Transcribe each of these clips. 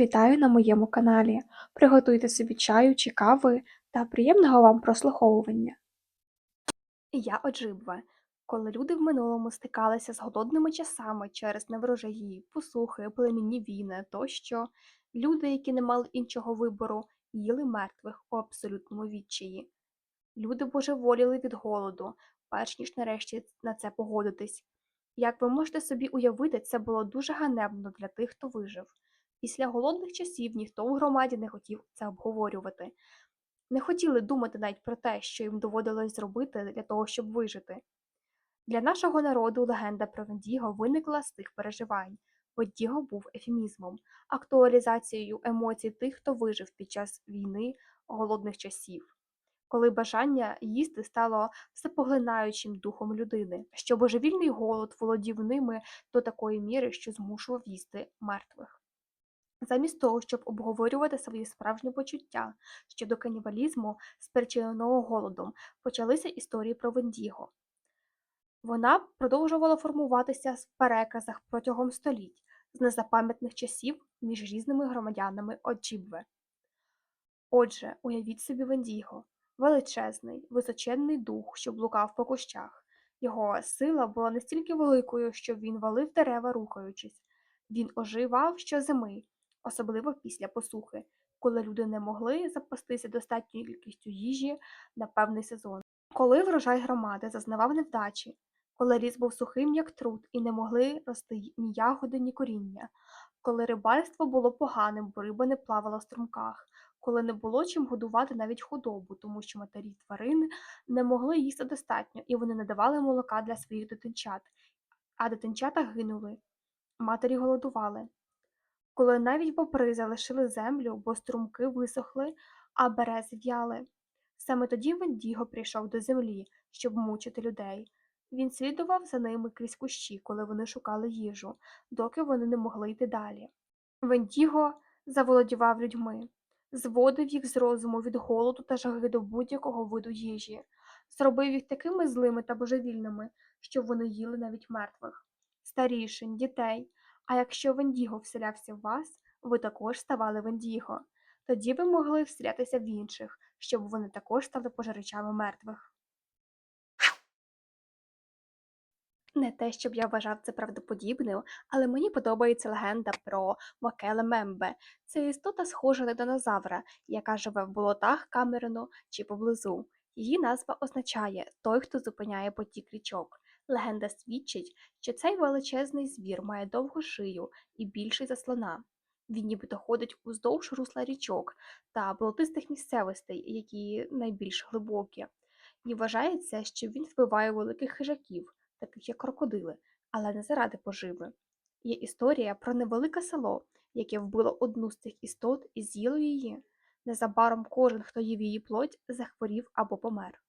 Вітаю на моєму каналі. Приготуйте собі чаю чи кави та приємного вам прослуховування. Я Оджибве. Коли люди в минулому стикалися з голодними часами через неврожаї, посухи, племінні війни тощо, люди, які не мали іншого вибору, їли мертвих у абсолютному відчаї. Люди божеволіли від голоду, перш ніж нарешті на це погодитись. Як ви можете собі уявити, це було дуже ганебно для тих, хто вижив. Після голодних часів ніхто у громаді не хотів це обговорювати, не хотіли думати навіть про те, що їм доводилось зробити для того, щоб вижити. Для нашого народу легенда про Вендіго виникла з тих переживань. Вендіго був ефемізмом, актуалізацією емоцій тих, хто вижив під час війни голодних часів, коли бажання їсти стало всепоглинаючим духом людини, що божевільний голод володів ними до такої міри, що змушував їсти мертвих. Замість того, щоб обговорювати свої справжні почуття щодо канібалізму, спричиненого голодом, почалися історії про Вендіго. Вона продовжувала формуватися в переказах протягом століть з незапам'ятних часів між різними громадянами Оджібве. Отже, уявіть собі Вендіго величезний, височенний дух, що блукав по кущах. Його сила була настільки великою, що він валив дерева, рухаючись. Він оживав щозими, особливо після посухи, коли люди не могли запастися достатньою кількістю їжі на певний сезон. Коли врожай громади зазнавав невдачі, коли ліс був сухим, як труд, і не могли рости ні ягоди, ні коріння, коли рибальство було поганим, бо риба не плавала в струмках, коли не було чим годувати навіть худобу, тому що матері тварин не могли їсти достатньо, і вони не давали молока для своїх дитинчат, а дитинчата гинули, матері голодували. Коли навіть бобри залишили землю, бо струмки висохли, а берези в'яли. Саме тоді Вендіго прийшов до землі, щоб мучити людей. Він слідував за ними крізь кущі, коли вони шукали їжу, доки вони не могли йти далі. Вендіго заволодівав людьми, зводив їх з розуму від голоду та жаги до будь-якого виду їжі, зробив їх такими злими та божевільними, що вони їли навіть мертвих, старішин, дітей. А якщо Вендіго вселявся в вас, ви також ставали Вендіго. Тоді ви могли вселятися в інших, щоб вони також стали пожирачами мертвих. Не те, щоб я вважав це правдоподібним, але мені подобається легенда про Макеле Мембе. Це істота схожа на динозавра, яка живе в болотах Камерону чи поблизу. Її назва означає той, хто зупиняє потік річок. Легенда свідчить, що цей величезний звір має довгу шию і більший за слона. Він нібито ходить уздовж русла річок та болотистих місцевостей, які найбільш глибокі. І вважається, що він вбиває великих хижаків, таких як крокодили, але не заради поживи. Є історія про невелике село, яке вбило одну з цих істот і з'їло її. Незабаром кожен, хто їв її плоть, захворів або помер.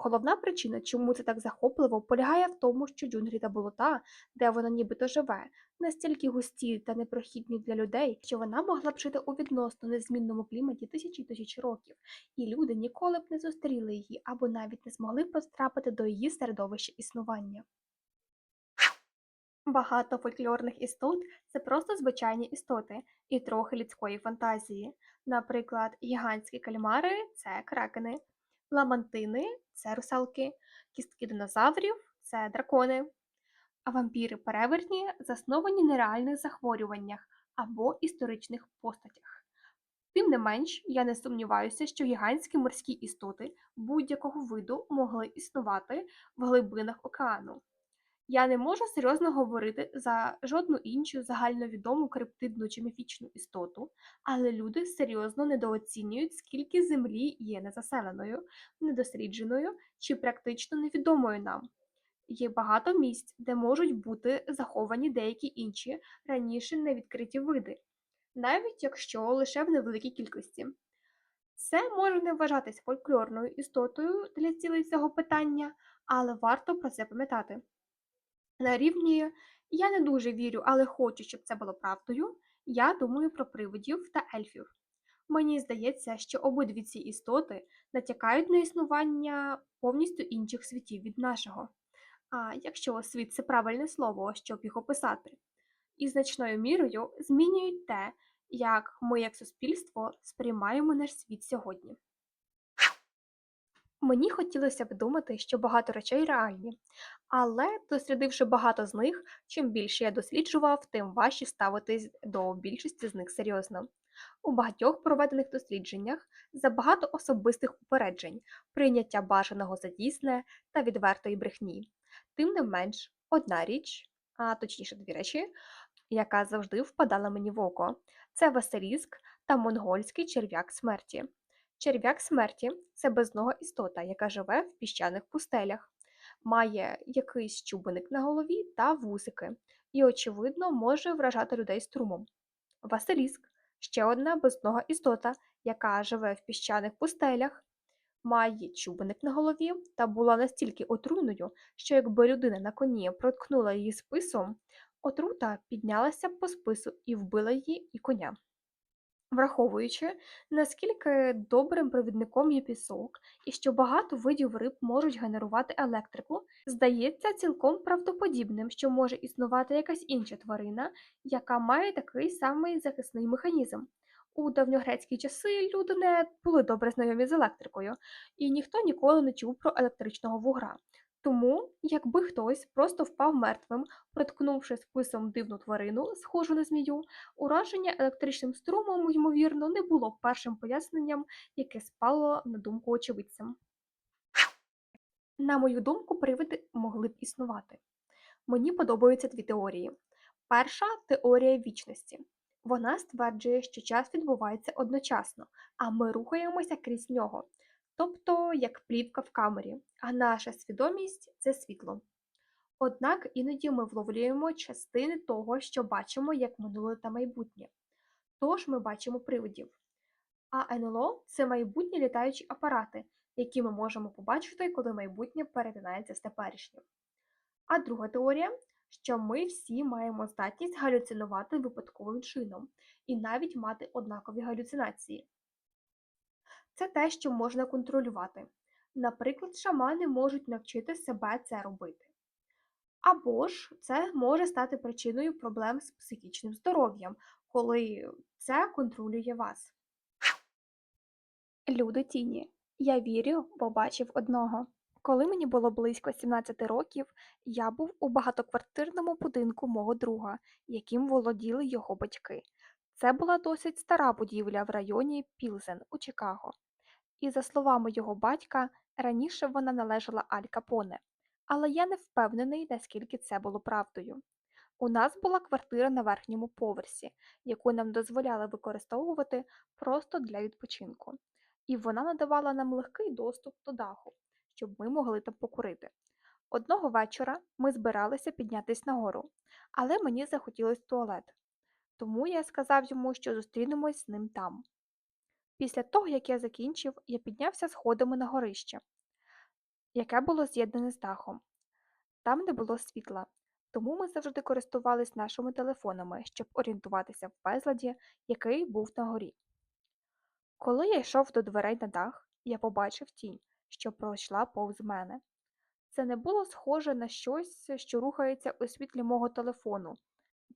Головна причина, чому це так захопливо, полягає в тому, що джунглі та болота, де вона нібито живе, настільки густі та непрохідні для людей, що вона могла б жити у відносно незмінному кліматі тисячі й тисячі років, і люди ніколи б не зустріли її або навіть не змогли б потрапити до її середовища існування. Багато фольклорних істот це просто звичайні істоти і трохи людської фантазії. Наприклад, гігантські кальмари це кракени, ламантини це русалки, кістки динозаврів це дракони, а вампіри перевертні засновані на реальних захворюваннях або історичних постатях. Тим не менш, я не сумніваюся, що гігантські морські істоти будь-якого виду могли існувати в глибинах океану. Я не можу серйозно говорити за жодну іншу загальновідому криптидну чи міфічну істоту, але люди серйозно недооцінюють, скільки землі є незаселеною, недослідженою чи практично невідомою нам. Є багато місць, де можуть бути заховані деякі інші раніше невідкриті види, навіть якщо лише в невеликій кількості. Це може не вважатись фольклорною істотою для цілей цього питання, але варто про це пам'ятати. На рівні я не дуже вірю, але хочу, щоб це було правдою. Я думаю про привидів та ельфів. Мені здається, що обидві ці істоти натякають на існування повністю інших світів від нашого. А якщо світ це правильне слово, щоб їх описати, і значною мірою змінюють те, як ми, як суспільство, сприймаємо наш світ сьогодні. Мені хотілося б думати, що багато речей реальні, але дослідивши багато з них, чим більше я досліджував, тим важче ставитись до більшості з них серйозно. У багатьох проведених дослідженнях забагато особистих упереджень, прийняття бажаного за дійсне та відвертої брехні. Тим не менш, одна річ, а точніше дві речі, яка завжди впадала мені в око, це Василіск та монгольський черв'як смерті. Черв'як смерті це безнога істота, яка живе в піщаних пустелях, має якийсь чубиник на голові та вусики, і, очевидно, може вражати людей струмом. Василіск ще одна безнога істота, яка живе в піщаних пустелях, має чубиник на голові та була настільки отруйною, що якби людина на коні проткнула її списом, отрута піднялася по спису і вбила її і коня. Враховуючи, наскільки добрим провідником є пісок, і що багато видів риб можуть генерувати електрику, здається цілком правдоподібним, що може існувати якась інша тварина, яка має такий самий захисний механізм. У давньогрецькі часи люди не були добре знайомі з електрикою, і ніхто ніколи не чув про електричного вугра. Тому, якби хтось просто впав мертвим, проткнувши списом дивну тварину, схожу на змію, Ураження електричним струмом, ймовірно, не було першим поясненням, яке спало на думку очевидцям. На мою думку, привиди могли б існувати. Мені подобаються дві теорії. Перша теорія вічності. Вона стверджує, що час відбувається одночасно, а ми рухаємося крізь нього, тобто як плівка в камері, а наша свідомість це світло. Однак іноді ми вловлюємо частини того, що бачимо як минуле та майбутнє. Тож ми бачимо привидів. А НЛО це майбутні літаючі апарати, які ми можемо побачити, коли майбутнє перетинається з теперішнім. А друга теорія, що ми всі маємо здатність галюцинувати випадковим чином і навіть мати однакові галюцинації. Це те, що можна контролювати. Наприклад, шамани можуть навчити себе це робити. Або ж це може стати причиною проблем з психічним здоров'ям, коли це контролює вас. Люди тіні. Я вірю, бо бачив одного. Коли мені було близько 17 років, я був у багатоквартирному будинку мого друга, яким володіли його батьки. Це була досить стара будівля в районі Пілзен у Чикаго. І, за словами його батька, раніше вона належала Аль Капоне, але я не впевнений, наскільки це було правдою. У нас була квартира на верхньому поверсі, яку нам дозволяли використовувати просто для відпочинку, і вона надавала нам легкий доступ до даху, щоб ми могли там покурити. Одного вечора ми збиралися піднятися нагору, але мені захотілося туалет, тому я сказав йому, що зустрінемось з ним там. Після того, як я закінчив, я піднявся сходами на горище, яке було з'єднане з дахом. Там не було світла, тому ми завжди користувались нашими телефонами, щоб орієнтуватися в безладі, який був на горі. Коли я йшов до дверей на дах, я побачив тінь, що пройшла повз мене. Це не було схоже на щось, що рухається у світлі мого телефону.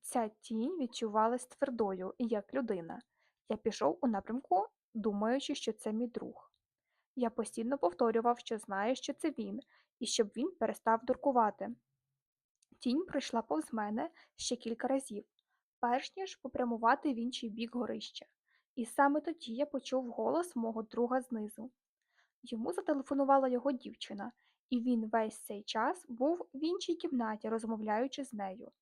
Ця тінь відчувалась твердою, як людина. Я пішов у напрямку, думаючи, що це мій друг. Я постійно повторював, що знаю, що це він, і щоб він перестав дуркувати. Тінь пройшла повз мене ще кілька разів, перш ніж попрямувати в інший бік горища, і саме тоді я почув голос мого друга знизу. Йому зателефонувала його дівчина, і він весь цей час був в іншій кімнаті, розмовляючи з нею.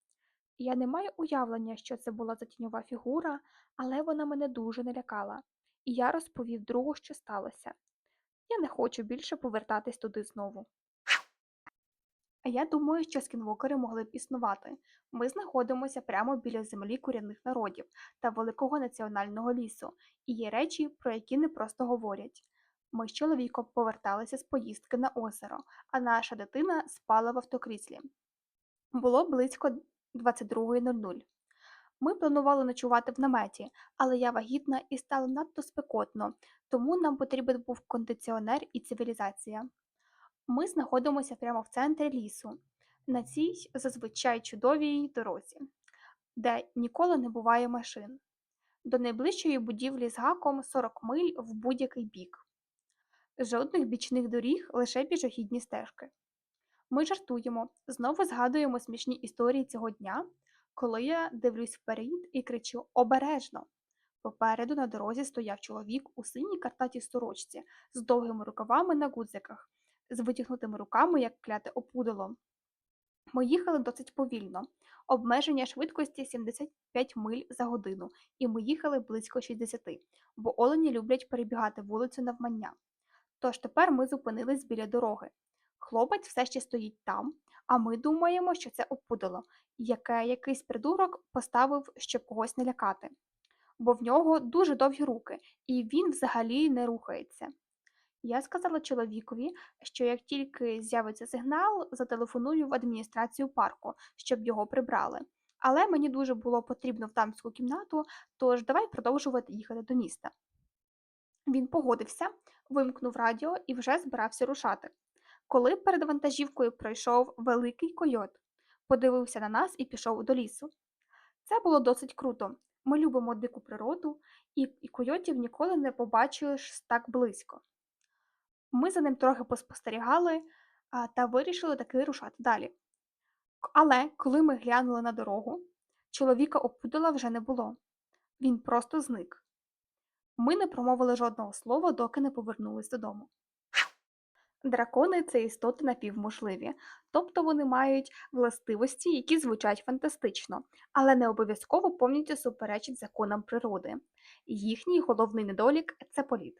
Я не маю уявлення, що це була за тіньова фігура, але вона мене дуже налякала, і я розповів другу, що сталося. Я не хочу більше повертатись туди знову. А я думаю, що скінвокери могли б існувати. Ми знаходимося прямо біля землі корінних народів та великого національного лісу, і є речі, про які не просто говорять. Ми з чоловіком поверталися з поїздки на озеро, а наша дитина спала в автокріслі. Було близько 22.00. Ми планували ночувати в наметі, але я вагітна і стало надто спекотно, тому нам потрібен був кондиціонер і цивілізація. Ми знаходимося прямо в центрі лісу, на цій зазвичай чудовій дорозі, де ніколи не буває машин. До найближчої будівлі з гаком 40 миль в будь-який бік. Жодних бічних доріг, лише пішохідні стежки. Ми жартуємо, знову згадуємо смішні історії цього дня, коли я дивлюсь вперед і кричу Обережно! Попереду на дорозі стояв чоловік у синій картатій сорочці з довгими рукавами на гудзиках, з витягнутими руками, як кляте опудало. Ми їхали досить повільно. Обмеження швидкості 75 миль за годину, і ми їхали близько 60, бо олені люблять перебігати вулицю навмання. Тож тепер ми зупинились біля дороги. Хлопець все ще стоїть там, а ми думаємо, що це опудало, яке якийсь придурок поставив, щоб когось не лякати. Бо в нього дуже довгі руки, і він взагалі не рухається. Я сказала чоловікові, що як тільки з'явиться сигнал, зателефоную в адміністрацію парку, щоб його прибрали. Але мені дуже було потрібно в дамську кімнату, тож давай продовжувати їхати до міста. Він погодився, вимкнув радіо і вже збирався рушати. Коли перед вантажівкою пройшов великий койот, подивився на нас і пішов до лісу. Це було досить круто. Ми любимо дику природу, і, і койотів ніколи не побачиш так близько. Ми за ним трохи поспостерігали а, та вирішили таки рушати далі. Але коли ми глянули на дорогу, чоловіка опудала вже не було. Він просто зник. Ми не промовили жодного слова, доки не повернулись додому. Дракони це істоти напівможливі, тобто вони мають властивості, які звучать фантастично, але не обов'язково повністю суперечать законам природи. Їхній головний недолік це політ.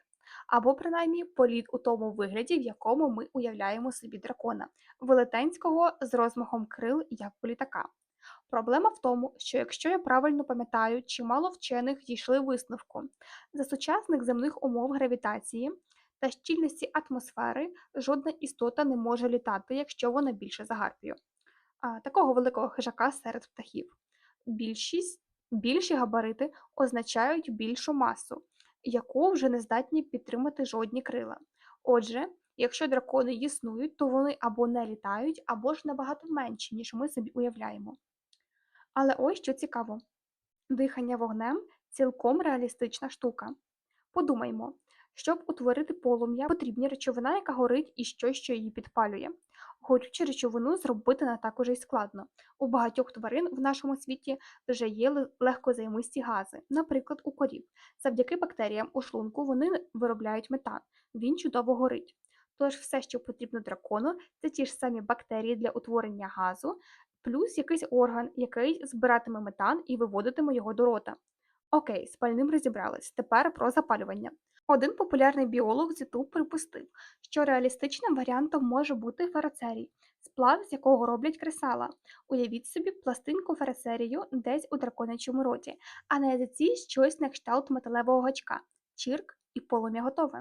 Або принаймні політ у тому вигляді, в якому ми уявляємо собі дракона, велетенського з розмахом крил як у літака. Проблема в тому, що якщо я правильно пам'ятаю, чимало вчених дійшли висновку. За сучасних земних умов гравітації та щільності атмосфери жодна істота не може літати, якщо вона більше за гарпію. Такого великого хижака серед птахів. Більшість, більші габарити означають більшу масу, яку вже не здатні підтримати жодні крила. Отже, якщо дракони існують, то вони або не літають, або ж набагато менші, ніж ми собі уявляємо. Але ось що цікаво: дихання вогнем цілком реалістична штука. Подумаймо, щоб утворити полум'я, потрібна речовина, яка горить і щось, що її підпалює. Горючу речовину зробити не так уже й складно. У багатьох тварин в нашому світі вже є легкозаймисті гази, наприклад, у корів. Завдяки бактеріям у шлунку вони виробляють метан, він чудово горить. Тож все, що потрібно дракону, це ті ж самі бактерії для утворення газу, плюс якийсь орган, який збиратиме метан і виводитиме його до рота. Окей, з пальним розібрались. Тепер про запалювання. Один популярний біолог з YouTube припустив, що реалістичним варіантом може бути ферроцерій, сплав, з якого роблять кресала. Уявіть собі пластинку ферроцерію десь у драконячому роті, а на язиці щось на кшталт металевого гачка, чірк і полум'я готове.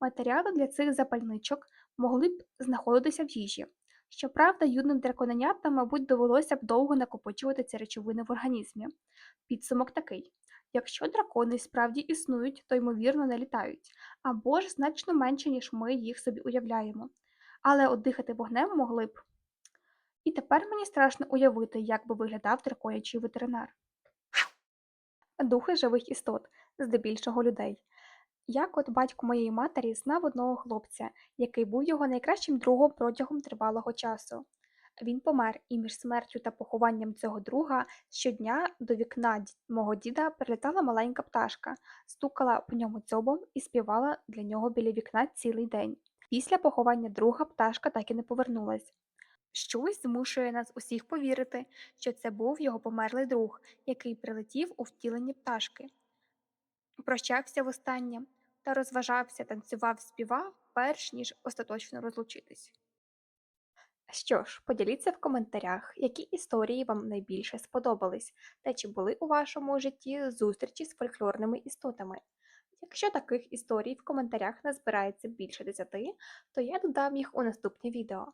Матеріали для цих запальничок могли б знаходитися в їжі. Щоправда, юним драконенятам, мабуть, довелося б довго накопичувати ці речовини в організмі. Підсумок такий. Якщо дракони справді існують, то ймовірно не літають, або ж значно менше, ніж ми їх собі уявляємо. Але от дихати вогнем могли б. І тепер мені страшно уявити, як би виглядав драконячий ветеринар. Духи живих істот, здебільшого людей. Як от батько моєї матері знав одного хлопця, який був його найкращим другом протягом тривалого часу. Він помер, і між смертю та похованням цього друга щодня до вікна мого діда прилітала маленька пташка, стукала по ньому дзьобом і співала для нього біля вікна цілий день. Після поховання друга пташка так і не повернулась. Щось змушує нас усіх повірити, що це був його померлий друг, який прилетів у втіленні пташки. Прощався востаннє та розважався, танцював, співав, перш ніж остаточно розлучитись. Що ж, поділіться в коментарях, які історії вам найбільше сподобались, та чи були у вашому житті зустрічі з фольклорними істотами. Якщо таких історій в коментарях назбирається більше 10, то я додам їх у наступні відео.